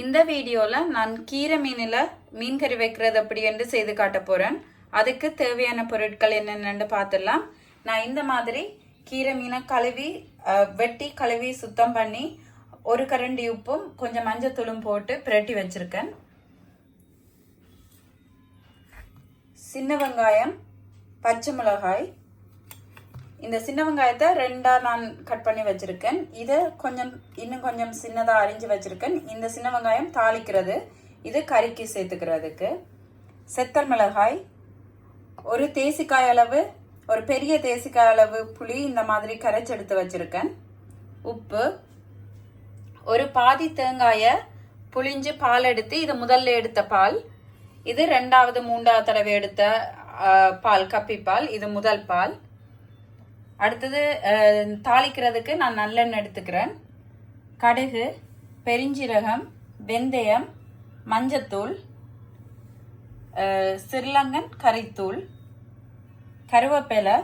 இந்த வீடியோவில் நான் கீரை மீனில் மீன் கறி வைக்கிறது அப்படி என்று செய்து காட்ட போகிறேன் அதுக்கு தேவையான பொருட்கள் என்னென்னு பார்த்துடலாம். நான் இந்த மாதிரி கீரை மீனை கழுவி வெட்டி கழுவி சுத்தம் பண்ணி ஒரு கரண்டி உப்பும் கொஞ்சம் மஞ்சத்தூளும் போட்டு பிரட்டி வச்சுருக்கேன். சின்ன வெங்காயம் பச்சை மிளகாய் இந்த சின்ன வெங்காயத்தை ரெண்டாக நான் கட் பண்ணி வச்சுருக்கேன். இதை கொஞ்சம் இன்னும் கொஞ்சம் சின்னதாக அரிஞ்சு வச்சுருக்கேன். இந்த சின்ன வெங்காயம் தாளிக்கிறது. இது கறிக்கு சேர்த்துக்கிறதுக்கு. செத்தல் மிளகாய் ஒரு தேசிக்காய் அளவு ஒரு பெரிய தேசிக்காய் அளவு புளி இந்த மாதிரி கரைச்சி எடுத்து உப்பு ஒரு பாதி தேங்காயை புளிஞ்சு பால் எடுத்து இது முதல்ல எடுத்த பால். இது ரெண்டாவது மூன்றாவது தடவை எடுத்த பால் கப்பி பால். இது முதல் பால். அடுத்தது தாளிக்கிறதுக்கு நான் நல்லெண்ணெய் எடுத்துக்கிறேன். கடுகு பெருஞ்சீரகம் வெந்தயம் மஞ்சத்தூள் அஹ், சிறிலங்கன் கறித்தூள் கருவேப்பிலை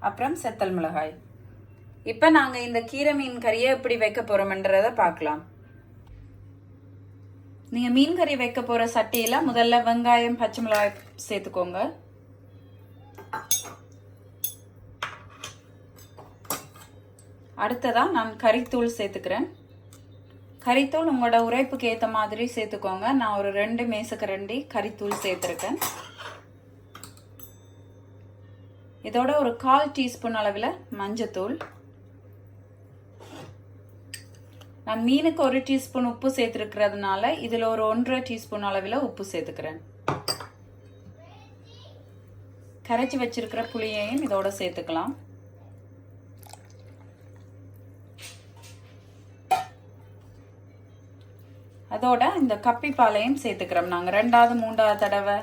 அப்புறம் செத்தல் மிளகாய். இப்போ நாங்கள் இந்த கீரை மீன் கறியை எப்படி வைக்க போகிறோம்ன்றதை பார்க்கலாம். நீங்கள் மீன் கறி வைக்க போகிற சட்டியில் முதல்ல வெங்காயம் பச்சை மிளகாய் சேர்த்துக்கோங்க. அடுத்ததாக நான் கறித்தூள் சேர்த்துக்கிறேன். கறித்தூள் உங்களோட உரைப்புக்கு ஏற்ற மாதிரி சேர்த்துக்கோங்க. நான் ஒரு ரெண்டு மேசக்கரண்டி கறித்தூள் சேர்த்துருக்கேன். இதோட ஒரு கால் டீஸ்பூன் அளவில் மஞ்சத்தூள். நான் மீனுக்கு ஒரு டீஸ்பூன் உப்பு சேர்த்துருக்கிறதுனால இதில் ஒரு ஒன்றரை டீஸ்பூன் அளவில் உப்பு சேர்த்துக்கிறேன். கரைச்சி வச்சிருக்கிற புளியையும் இதோட சேர்த்துக்கலாம். அதோட இந்த கப்பி பாலையும் சேர்த்துக்கிறோம். நாங்கள் ரெண்டாவது மூன்றாவது தடவை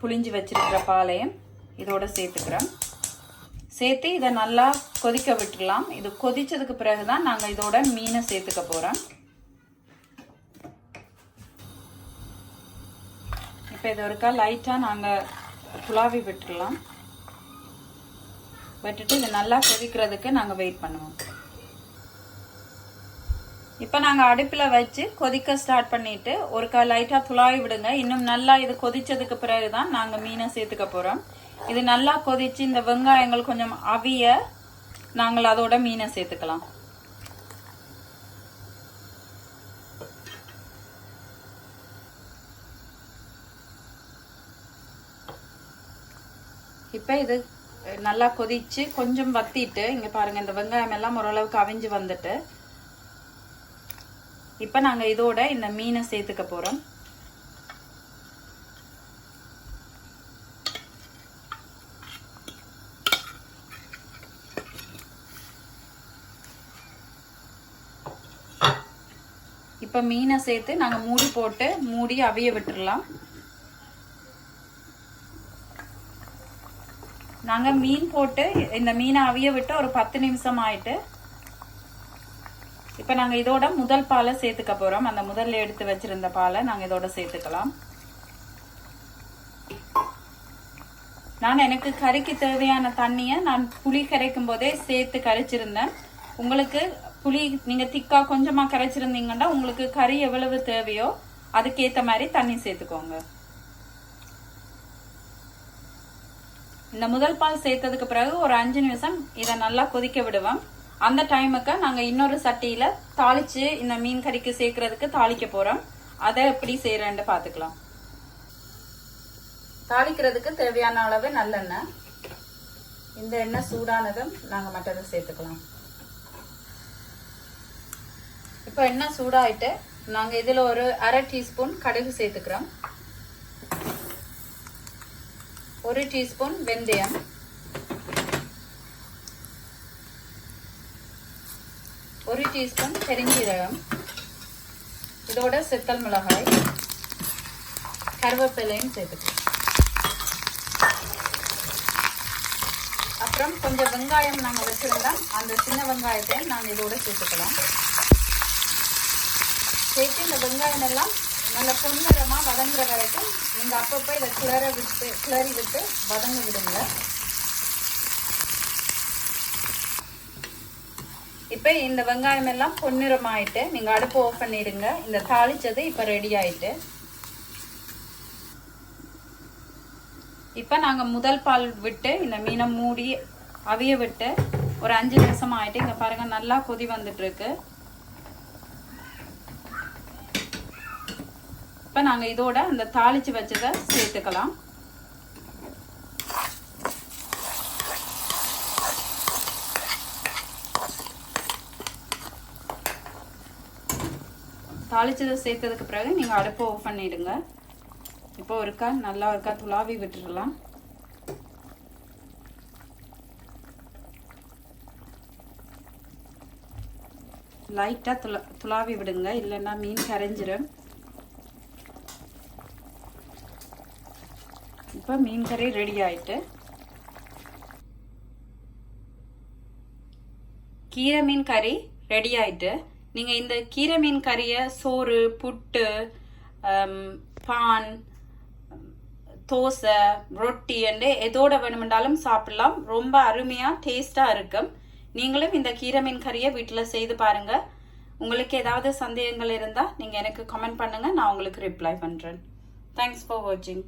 புளிஞ்சு வச்சிருக்கிற பாலையும் இதோட சேர்த்துக்கிறோம். சேர்த்து இதை நல்லா கொதிக்க விட்டுடலாம். இது கொதிச்சதுக்கு பிறகு தான் நாங்கள் இதோட மீனை சேர்த்துக்க போகிறோம் இப்போ இது ஒருக்கா லைட்டாக நாங்கள் குழாவி விட்டுடலாம். விட்டுட்டு இது நல்லா கொதிக்கிறதுக்கு நாங்கள் வெயிட் பண்ணுவோம். இப்போ நாங்கள் அடுப்பில் வச்சு கொதிக்க ஸ்டார்ட் பண்ணிட்டு க லைட்டாக துளாவி விடுங்க. இன்னும் நல்லா இது கொதிச்சதுக்கு பிறகு தான் நாங்கள் மீனை சேர்த்துக்க போகிறோம் இது நல்லா கொதிச்சு இந்த வெங்காயங்கள் கொஞ்சம் அவிய நாங்கள் அதோட மீனை சேர்த்துக்கலாம். இப்போ இது நல்லா கொதிச்சு கொஞ்சம் வத்திட்டு இங்கே பாருங்க இந்த வெங்காயம் எல்லாம் ஓரளவுக்கு அவிஞ்சு வந்துட்டு இப்போ நாங்கள் இதோட இந்த மீனை சேர்த்துக்க போகிறோம் இப்போ மீனை சேர்த்து நாங்கள் மூடி போட்டு மூடி அவிய விட்டுறலாம். நாங்கள் மீன் போட்டு இந்த மீனை அவிய விட்டு ஒரு பத்து நிமிஷம் ஆயிட்டு இப்போ நாங்கள் இதோட முதல் பாலை சேர்த்துக்க போகிறோம் அந்த முதல்ல எடுத்து வச்சிருந்த பாலை நாங்கள் இதோட சேர்த்துக்கலாம். நான் எனக்கு கறிக்கு தேவையான தண்ணியை நான் புளி கரைக்கும் போதே சேர்த்து கரைச்சிருந்தேன். உங்களுக்கு புளி நீங்கள் திக்காக கொஞ்சமாக கரைச்சிருந்தீங்கன்னா உங்களுக்கு கறி எவ்வளவு தேவையோ அதுக்கேற்ற மாதிரி தண்ணி சேர்த்துக்கோங்க. இந்த முதல் பால் சேர்த்ததுக்கு பிறகு ஒரு அஞ்சு நிமிஷம் இதை நல்லா கொதிக்க விடுவோம். அந்த டைமுக்கு நாங்கள் இன்னொரு சட்டியில் தாளித்து இந்த மீன் கறிக்கு சேர்க்கறதுக்கு தாளிக்க போகிறோம் அதை எப்படி செய்கிறேன்னு பார்த்துக்கலாம் தாளிக்கிறதுக்கு தேவையான அளவு நல்லெண்ணெய். இந்த எண்ணெய் சூடானதும் நாங்கள் மற்றதை சேர்த்துக்கலாம். இப்போ எண்ணெய் சூடாயிட்டு நாங்கள் இதில் ஒரு அரை டீஸ்பூன் கடுகு சேர்த்துக்கிறோம். ஒரு டீஸ்பூன் வெந்தயம் ஒரு டீஸ்பூன் பெருஞ்சீரகம். இதோட செத்தல் மிளகாய். கருவேப்பிலையும் சேர்த்துக்கலாம். அப்புறம் கொஞ்சம் வெங்காயம் நாங்கள் வச்சுருந்தோம். அந்த சின்ன வெங்காயத்தையும் நாங்கள் இதோட சேர்த்துக்கலாம். சேர்த்து இந்த வெங்காயம் எல்லாம் நல்ல பொன்னிறமாக வதங்குற வரைக்கும் நீங்கள் அப்பப்போ இதை கிளற விட்டு கிளறி விட்டு வதங்க விடுங்க. இப்போ இந்த வெங்காயம் எல்லாம் பொன்னிறம் ஆயிட்டு நீங்கள் அடுப்பு ஆஃப் பண்ணிடுங்க. இந்த தாளிச்சது இப்போ ரெடி ஆயிட்டு. இப்போ நாங்கள் முதல் பால் விட்டு இந்த மீனை மூடி அவிய விட்டு ஒரு அஞ்சு நிமிஷம் ஆயிட்டு இங்கே பாருங்க நல்லா கொதி வந்துட்டு இருக்கு இப்போ நாங்கள் இதோட அந்த தாளிச்சு வச்சதை சேர்த்துக்கலாம். தாளிச்சதை சேர்த்ததுக்கு பிறகு நீங்கள் அடுப்பை ஆஃப் பண்ணிவிடுங்க இப்போ ஒருக்கா நல்லா ஒருக்கா துளாவி விட்டுடலாம் லைட்டாக துளா துளாவி விடுங்க. இல்லைன்னா மீன் கரைஞ்சிடும் இப்போ மீன் கறி ரெடி ஆயிட்டு. கீரை மீன் கறி ரெடி ஆயிட்டு. நீங்கள் இந்த கீரை மீன் கறியை சோறு புட்டு பான் தோசை ரொட்டி என்று எதோட வேணுமென்றாலும் சாப்பிடலாம். ரொம்ப அருமையாக டேஸ்ட்டாக இருக்கும். நீங்களும் இந்த கீரை மீன் கறியை வீட்டில் செய்து பாருங்க. உங்களுக்கு ஏதாவது சந்தேகங்கள் இருந்தால் நீங்கள் எனக்கு கமெண்ட் பண்ணுங்கள் நான் உங்களுக்கு ரிப்ளை பண்ணுறேன் தேங்க்ஸ் ஃபார் வாட்சிங்